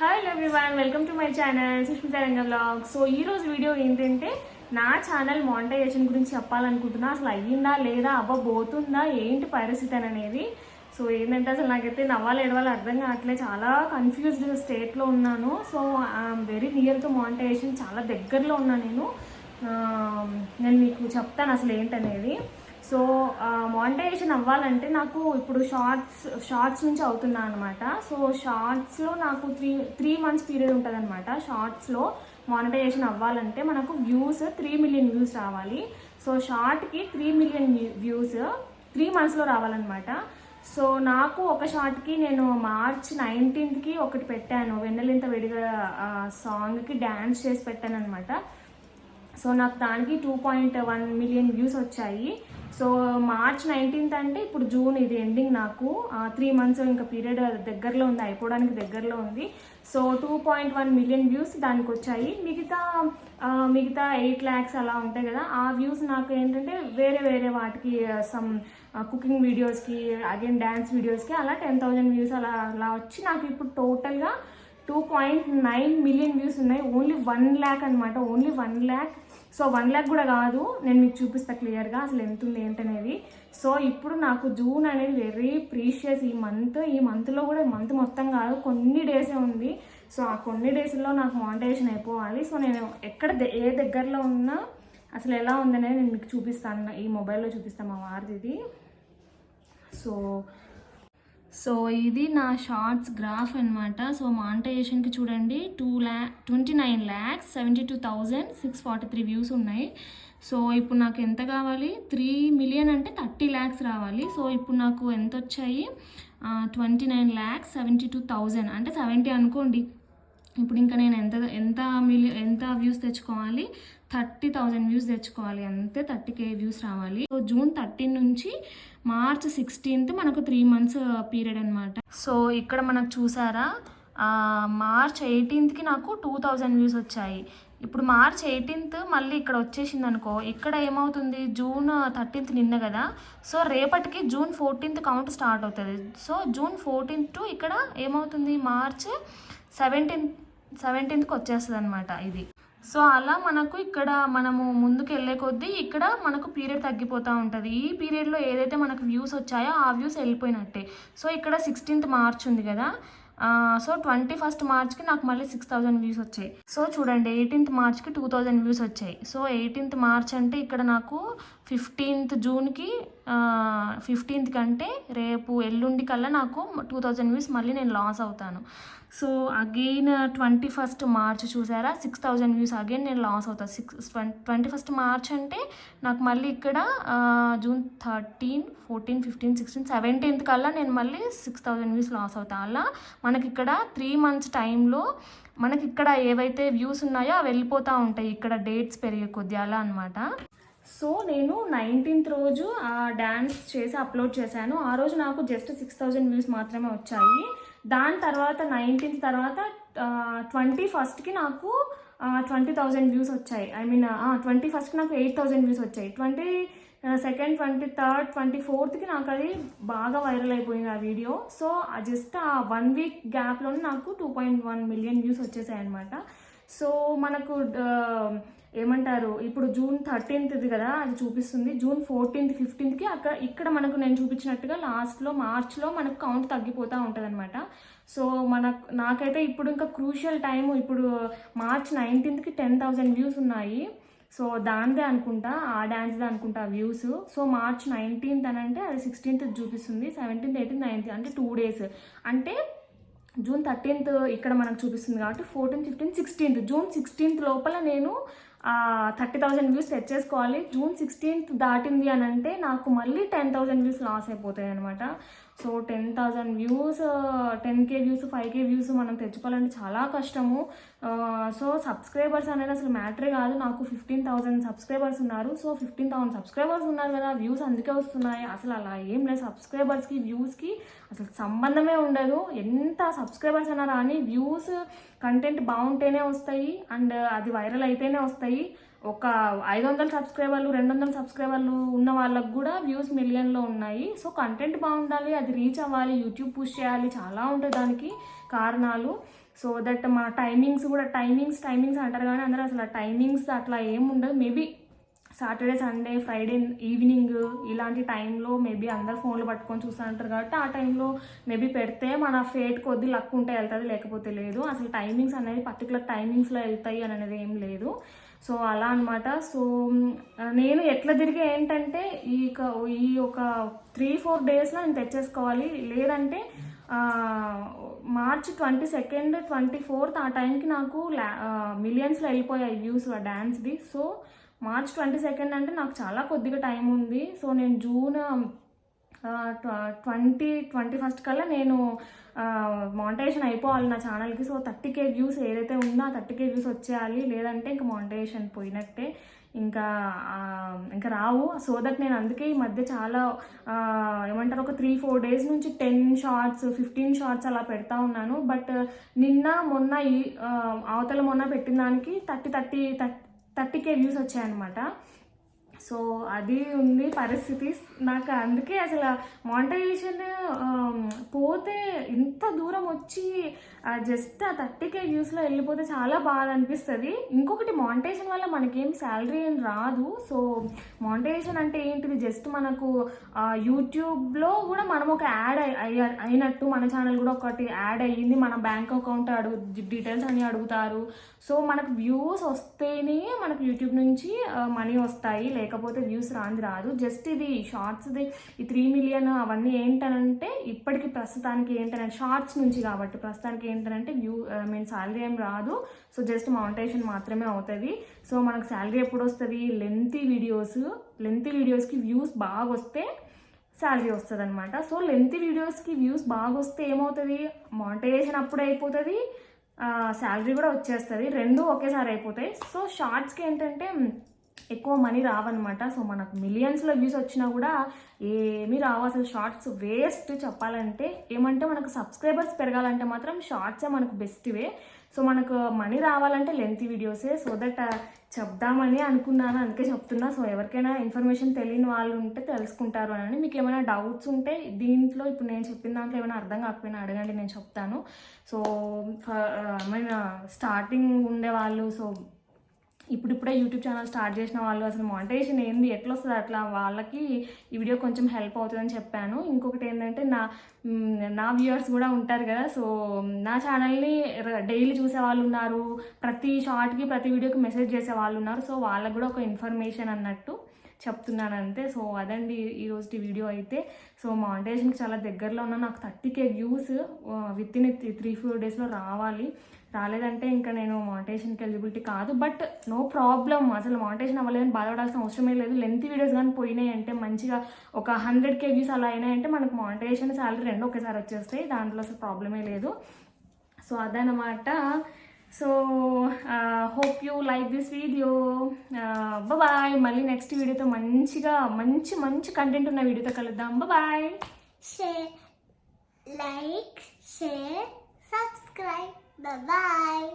Hi everyone welcome to my channel Sushmita Ranga blog so ఈ రోజు video ఏంటంటే నా ఛానల్ మానిటైజేషన్ గురించి చెప్పాలనుకుంటున్నా. అసలు అయ్యిందా లేదా అవ్వబోతుందా ఏంటి పరిస్థితి అని అనేది. సో ఏంటంటే అసలు నాకైతే నవ్వాలి ఎడవాలి అర్థం కావట్లేదు చాలా కన్ఫ్యూజ్డ్ స్టేట్లో ఉన్నాను. So I'm very near to monetization చాలా దగ్గరలో ఉన్నాను నేను. Um, నేను మీకు చెప్తాను అసలు ఏంటనేది. సో మానిటైజేషన్ అవ్వాలంటే నాకు ఇప్పుడు షార్ట్స్ షార్ట్స్ నుంచి అవుతున్నా అనమాట సో షార్ట్స్లో నాకు త్రీ త్రీ మంత్స్ పీరియడ్ ఉంటుంది అనమాట షార్ట్స్లో మానిటైజేషన్ అవ్వాలంటే మనకు వ్యూస్ త్రీ మిలియన్ వ్యూస్ రావాలి. సో షార్ట్కి త్రీ మిలియన్ వ్యూస్ త్రీ మంత్స్లో రావాలన్నమాట. సో నాకు ఒక షార్ట్కి నేను మార్చ్ నైన్టీన్త్కి ఒకటి పెట్టాను. వెన్నెలింత విడిగా సాంగ్కి డ్యాన్స్ చేసి పెట్టాను అనమాట సో నాకు దానికి two point one million views వచ్చాయి. సో మార్చ్ నైన్టీన్త్ అంటే ఇప్పుడు జూన్ ఇది ఎండింగ్ నాకు. త్రీ మంత్స్ ఇంకా పీరియడ్ దగ్గరలో ఉంది అయిపోవడానికి దగ్గరలో ఉంది. So two point one million views దానికి వచ్చాయి మిగతా మిగతా ఎయిట్ ల్యాక్స్ అలా ఉంటాయి కదా ఆ వ్యూస్ నాకు ఏంటంటే వేరే వేరే వాటికి సమ్ కుకింగ్ వీడియోస్కి అగైన్ డ్యాన్స్ వీడియోస్కి అలా టెన్ థౌజండ్ వ్యూస్ అలా అలా వచ్చి నాకు ఇప్పుడు టోటల్గా two point nine million views ఉన్నాయి. ఓన్లీ వన్ ల్యాక్ అనమాట only one lakh so one lakh కూడా కాదు. నేను మీకు చూపిస్తా క్లియర్గా అసలు ఎంత ఉంది ఏంటనేది సో ఇప్పుడు నాకు జూన్ అనేది వెరీ ప్రీషియస్. ఈ మంత్ ఈ మంత్లో కూడా మంత్ మొత్తం కాదు కొన్ని డేసే ఉంది. సో ఆ కొన్ని డేస్లో నాకు మానిటైజేషన్ అయిపోవాలి. సో నేను ఎక్కడ ఏ దగ్గరలో ఉన్నా అసలు ఎలా ఉందనేది నేను మీకు చూపిస్తాను. ఈ మొబైల్లో చూపిస్తాను మా వారిది. సో సో ఇది నా షార్ట్స్ గ్రాఫ్ అనమాట సో మానిటైజేషన్కి చూడండి two ల్యా twenty nine lakhs seventy two thousand six forty three views ఉన్నాయి. సో ఇప్పుడు నాకు ఎంత కావాలి? త్రీ మిలియన్ అంటే థర్టీ ల్యాక్స్ రావాలి. సో ఇప్పుడు నాకు ఎంత వచ్చాయి? Twenty nine lakhs seventy two thousand. అంటే సెవెంటీ అనుకోండి. ఇప్పుడు ఇంకా నేను ఎంత ఎంత మిలి ఎంత వ్యూస్ తెచ్చుకోవాలి? థర్టీ థౌజండ్ వ్యూస్ తెచ్చుకోవాలి అంతే థర్టీ కే వ్యూస్ రావాలి. సో జూన్ థర్టీన్ నుంచి మార్చ్ సిక్స్టీన్త్ మనకు త్రీ మంత్స్ పీరియడ్ అనమాట సో ఇక్కడ మనకు చూసారా? మార్చ్ ఎయిటీన్త్కి నాకు టూ థౌజండ్ వ్యూస్ వచ్చాయి. ఇప్పుడు మార్చ్ ఎయిటీన్త్ మళ్ళీ ఇక్కడ వచ్చేసింది అనుకో ఇక్కడ ఏమవుతుంది? జూన్ థర్టీన్త్ నిన్న కదా. సో రేపటికి జూన్ ఫోర్టీన్త్ కౌంట్ స్టార్ట్ అవుతుంది. సో జూన్ ఫోర్టీన్త్ టు ఇక్కడ ఏమవుతుంది? మార్చ్ సెవెంటీన్త్ సెవెంటీన్త్కి వచ్చేస్తుంది అనమాట ఇది. సో అలా మనకు ఇక్కడ మనము ముందుకు వెళ్ళే కొద్దీ ఇక్కడ మనకు పీరియడ్ తగ్గిపోతూ ఉంటుంది. ఈ పీరియడ్లో ఏదైతే మనకు వ్యూస్ వచ్చాయో ఆ వ్యూస్ వెళ్ళిపోయినట్టే. సో ఇక్కడ సిక్స్టీన్త్ మార్చ్ ఉంది కదా. సో ట్వంటీ ఫస్ట్ మార్చ్కి నాకు మళ్ళీ సిక్స్ థౌజండ్ వ్యూస్ వచ్చాయి. సో చూడండి ఎయిటీన్త్ మార్చ్కి టూ థౌజండ్ వ్యూస్ వచ్చాయి. సో ఎయిటీన్త్ మార్చ్ అంటే ఇక్కడ నాకు ఫిఫ్టీన్త్ జూన్కి ఫిఫ్టీన్త్ కంటే రేపు ఎల్లుండి కల్లా నాకు టూ థౌజండ్ వ్యూస్ మళ్ళీ నేను లాస్ అవుతాను. So again twenty first March చూసారా? సిక్స్ థౌజండ్ వ్యూస్ అగైన్ నేను లాస్ అవుతాను సిక్స్ ట్వంటీ ఫస్ట్ మార్చ్ అంటే నాకు మళ్ళీ ఇక్కడ June thirteen fourteen fifteen sixteen seventeenth కల్లా నేను మళ్ళీ సిక్స్ థౌజండ్ వ్యూస్ లాస్ అవుతాను అలా మనకి ఇక్కడ త్రీ మంత్స్ టైంలో మనకి ఇక్కడ ఏవైతే వ్యూస్ ఉన్నాయో అవి వెళ్ళిపోతూ ఉంటాయి. ఇక్కడ డేట్స్ పెరిగే కొద్ది అలా అనమాట సో నేను నైన్టీన్త్ రోజు ఆ డ్యాన్స్ చేసి అప్లోడ్ చేశాను. ఆ రోజు నాకు జస్ట్ సిక్స్ థౌజండ్ వ్యూస్ మాత్రమే వచ్చాయి. దాని తర్వాత నైన్టీన్త్ తర్వాత ట్వంటీ ఫస్ట్కి నాకు ట్వంటీ థౌజండ్ వ్యూస్ వచ్చాయి. ఐ మీన్ ట్వంటీ ఫస్ట్కి నాకు ఎయిట్ థౌజండ్ వ్యూస్ వచ్చాయి. Twenty second twenty third twenty ఫోర్త్కి నాకు అది బాగా వైరల్ అయిపోయింది ఆ వీడియో. సో జస్ట్ ఆ వన్ వీక్ గ్యాప్లోనే నాకు two point one million views వచ్చేసాయి అనమాట సో మనకు ఏమంటారు? ఇప్పుడు జూన్ థర్టీన్త్ ఇది కదా అది చూపిస్తుంది. జూన్ ఫోర్టీన్త్ ఫిఫ్టీన్త్కి అక్కడ ఇక్కడ మనకు నేను చూపించినట్టుగా లాస్ట్లో మార్చ్లో మనకు కౌంట్ తగ్గిపోతూ ఉంటుంది అనమాట సో మన నాకైతే ఇప్పుడు ఇంకా క్రూషియల్ టైం ఇప్పుడు మార్చ్ నైన్టీన్త్కి టెన్ థౌజండ్ వ్యూస్ ఉన్నాయి. సో దానిదే అనుకుంటా ఆ డ్యాన్స్దే అనుకుంటా వ్యూస్ సో మార్చ్ నైన్టీన్త్ అని అంటే అది సిక్స్టీన్త్ చూపిస్తుంది సెవెంటీన్త్ ఎయిటీన్త్ నైన్త్ అంటే టూ డేస్ అంటే జూన్ థర్టీన్త్ ఇక్కడ మనకు చూపిస్తుంది కాబట్టి fourteenth fifteenth sixteenth June sixteenth లోపల నేను థర్టీ థౌజండ్ వ్యూస్ తెచ్చేసుకోవాలి జూన్ సిక్స్టీన్త్ దాటింది అని అంటే నాకు మళ్ళీ టెన్ థౌజండ్ వ్యూస్ లాస్ అయిపోతాయి అనమాట so ten thousand views ten K views five K views మనం తెచ్చుకోవాలంటే చాలా కష్టము. సో సబ్స్క్రైబర్స్ అనేది అసలు మ్యాటరే కాదు. నాకు ఫిఫ్టీన్ థౌసండ్ సబ్స్క్రైబర్స్ ఉన్నారు. సో ఫిఫ్టీన్ థౌసండ్ సబ్స్క్రైబర్స్ ఉన్నారు కదా వ్యూస్ అందుకే వస్తున్నాయి. అసలు అలా ఏం లేదు. సబ్స్క్రైబర్స్కి వ్యూస్కి అసలు సంబంధమే ఉండదు. ఎంత సబ్స్క్రైబర్స్ అన్నా కానీ వ్యూస్ కంటెంట్ బాగుంటేనే వస్తాయి. అండ్ అది వైరల్ అయితేనే వస్తాయి. ఒక ఐదు వందల సబ్స్క్రైబర్లు రెండు వందల సబ్స్క్రైబర్లు ఉన్న వాళ్ళకు కూడా వ్యూస్ మిలియన్లో ఉన్నాయి. సో కంటెంట్ బాగుండాలి అది రీచ్ అవ్వాలి యూట్యూబ్ పుష్ చేయాలి చాలా ఉంటాయి దానికి కారణాలు. సో దట్ మా టైమింగ్స్ కూడా టైమింగ్స్ టైమింగ్స్ అంటారు కానీ అందరూ అసలు టైమింగ్స్ అట్లా ఏం ఉండదు. Maybe Saturday Sunday Friday evening ఇలాంటి టైంలో మేబీ అందరు ఫోన్లు పట్టుకొని చూస్తుంటారు కాబట్టి ఆ టైంలో మేబీ పెడితే మన ఫేట్ కొద్ది లక్ ఉంటే వెళ్తుంది లేకపోతే లేదు. అసలు టైమింగ్స్ అనేది పర్టికులర్ టైమింగ్స్లో వెళ్తాయి అని అనేది ఏం లేదు. సో అలా అనమాట సో నేను ఎట్లా తిరిగి ఏంటంటే ఈ ఈ ఒక త్రీ ఫోర్ డేస్లో నేను తెచ్చేసుకోవాలి. లేదంటే March twenty second twenty fourth ఆ టైంకి నాకు మిలియన్స్లో వెళ్ళిపోయాయి వ్యూస్ ఆ డ్యాన్స్ది సో మార్చ్ ట్వంటీ సెకండ్ అంటే నాకు చాలా కొద్దిగా టైం ఉంది. సో నేను జూన్ ట్వంటీ ట్వంటీ ఫస్ట్ కల్లా నేను మానిటైజేషన్ అయిపోవాలి నా ఛానల్కి సో థర్టీ కే వ్యూస్ ఏదైతే ఉందో ఆ థర్టీ కే వ్యూస్ వచ్చేయాలి. లేదంటే ఇంకా మానిటైజేషన్ పోయినట్టే. ఇంకా ఇంకా రావు. సో దట్ నేను అందుకే ఈ మధ్య చాలా ఏమంటారు ఒక త్రీ ఫోర్ డేస్ నుంచి టెన్ షార్ట్స్ ఫిఫ్టీన్ షార్ట్స్ అలా పెడతా ఉన్నాను. బట్ నిన్న మొన్న ఈ అవతల మొన్న పెట్టిన దానికి thirty thirty thirty K views వచ్చాయన్నమాట. సో అది ఉంది పరిస్థితి. నాకు అందుకే అసలు మానిటైజేషన్ పోతే ఇంత దూరం వచ్చి జస్ట్ ఆ థర్టీ కే వ్యూస్లో వెళ్ళిపోతే చాలా బాధ అనిపిస్తుంది. ఇంకొకటి మానిటైజేషన్ వల్ల మనకేం శాలరీ ఏం రాదు. సో మానిటైజేషన్ అంటే ఏంటిది? జస్ట్ మనకు యూట్యూబ్లో కూడా మనం ఒక యాడ్ అయ్య అయినట్టు మన ఛానల్ కూడా ఒకటి యాడ్ అయ్యింది. మన బ్యాంక్ అకౌంట్ అడుగు డీటెయిల్స్ అని అడుగుతారు. సో మనకు వ్యూస్ వస్తేనే మనకు యూట్యూబ్ నుంచి మనీ వస్తాయి. లేకపోతే వ్యూస్ రాంది రాదు. జస్ట్ ఇది షార్ట్స్ది ఈ త్రీ మిలియన్ అవన్నీ ఏంటనంటే ఇప్పటికి ప్రస్తుతానికి ఏంటనంటే షార్ట్స్ నుంచి కాబట్టి ప్రస్తుతానికి ఏంటనంటే వ్యూ మీన్ శాలరీ ఏం రాదు. సో జస్ట్ మౌంటేషన్ మాత్రమే అవుతుంది. సో మనకు శాలరీ ఎప్పుడు వస్తుంది లెంతీ వీడియోస్ లెంతీ వీడియోస్కి వ్యూస్ బాగా వస్తే శాలరీ వస్తుంది అనమాట సో లెంత్ వీడియోస్కి వ్యూస్ బాగా వస్తే ఏమవుతుంది? మానిటైజేషన్ అప్పుడు అయిపోతుంది. శాలరీ కూడా వచ్చేస్తుంది. రెండు ఒకేసారి అయిపోతాయి. సో షార్ట్స్కి ఏంటంటే ఎక్కువ మనీ రావన్నమాట. సో మనకు మిలియన్స్లో వ్యూస్ వచ్చినా కూడా ఏమీ రావు. అసలు షార్ట్స్ వేస్ట్ చెప్పాలంటే ఏమంటే మనకు సబ్స్క్రైబర్స్ పెరగాలంటే మాత్రం షార్ట్సే మనకు బెస్ట్ వే. సో మనకు మనీ రావాలంటే లెంత్ వీడియోసే సో దట్ చెప్దామని అనుకున్నాను. అందుకే చెప్తున్నా. సో ఎవరికైనా ఇన్ఫర్మేషన్ తెలియని వాళ్ళు ఉంటే తెలుసుకుంటారు అని. మీకు ఏమైనా డౌట్స్ ఉంటే దీంట్లో ఇప్పుడు నేను చెప్పిన దాంట్లో ఏమైనా అర్థం కాకపోయినా అడగండి నేను చెప్తాను. సో ఐ మీన్ స్టార్టింగ్ ఉండే వాళ్ళు సో ఇప్పుడిప్పుడే యూట్యూబ్ ఛానల్ స్టార్ట్ చేసిన వాళ్ళు అసలు మానిటైజేషన్ ఏంది? ఎట్లా వస్తుంది అట్లా? వాళ్ళకి ఈ వీడియో కొంచెం హెల్ప్ అవుతుందని చెప్పాను. ఇంకొకటి ఏంటంటే నా నా వ్యూవర్స్ కూడా ఉంటారు కదా సో నా ఛానల్ని డైలీ చూసే వాళ్ళు ఉన్నారు. ప్రతి షార్ట్కి ప్రతి వీడియోకి మెసేజ్ చేసే వాళ్ళు ఉన్నారు. సో వాళ్ళకి కూడా ఒక ఇన్ఫర్మేషన్ అన్నట్టు. చెప్తున్నాను అంతే సో అదండి ఈ వీడియో అయితే. సో మానిటైజేషన్కి చాలా దగ్గరలో ఉన్న నాకు thirty K views within three four డేస్లో రావాలి. రాలేదంటే ఇంకా నేను మానిటైజేషన్కి ఎలిజిబిలిటీ కాదు. బట్ నో ప్రాబ్లం అసలు మానిటైజేషన్ అవ్వలేదని బాధపడాల్సిన అవసరమే లేదు. లెంత్ వీడియోస్ కానీ పోయినాయి అంటే మంచిగా ఒక హండ్రెడ్ కే వ్యూస్ అలా అయినాయంటే మనకు మానిటైజేషన్ శాలరీ రెండు ఒకేసారి వచ్చేస్తాయి. దాంట్లో అసలు ప్రాబ్లమే లేదు. సో అదనమాట. So hope you like this video bye మళ్ళీ నెక్స్ట్ వీడియోతో మంచిగా మంచి మంచి కంటెంట్ ఉన్న వీడియోతో కలుద్దాం. Bye share like share subscribe bye.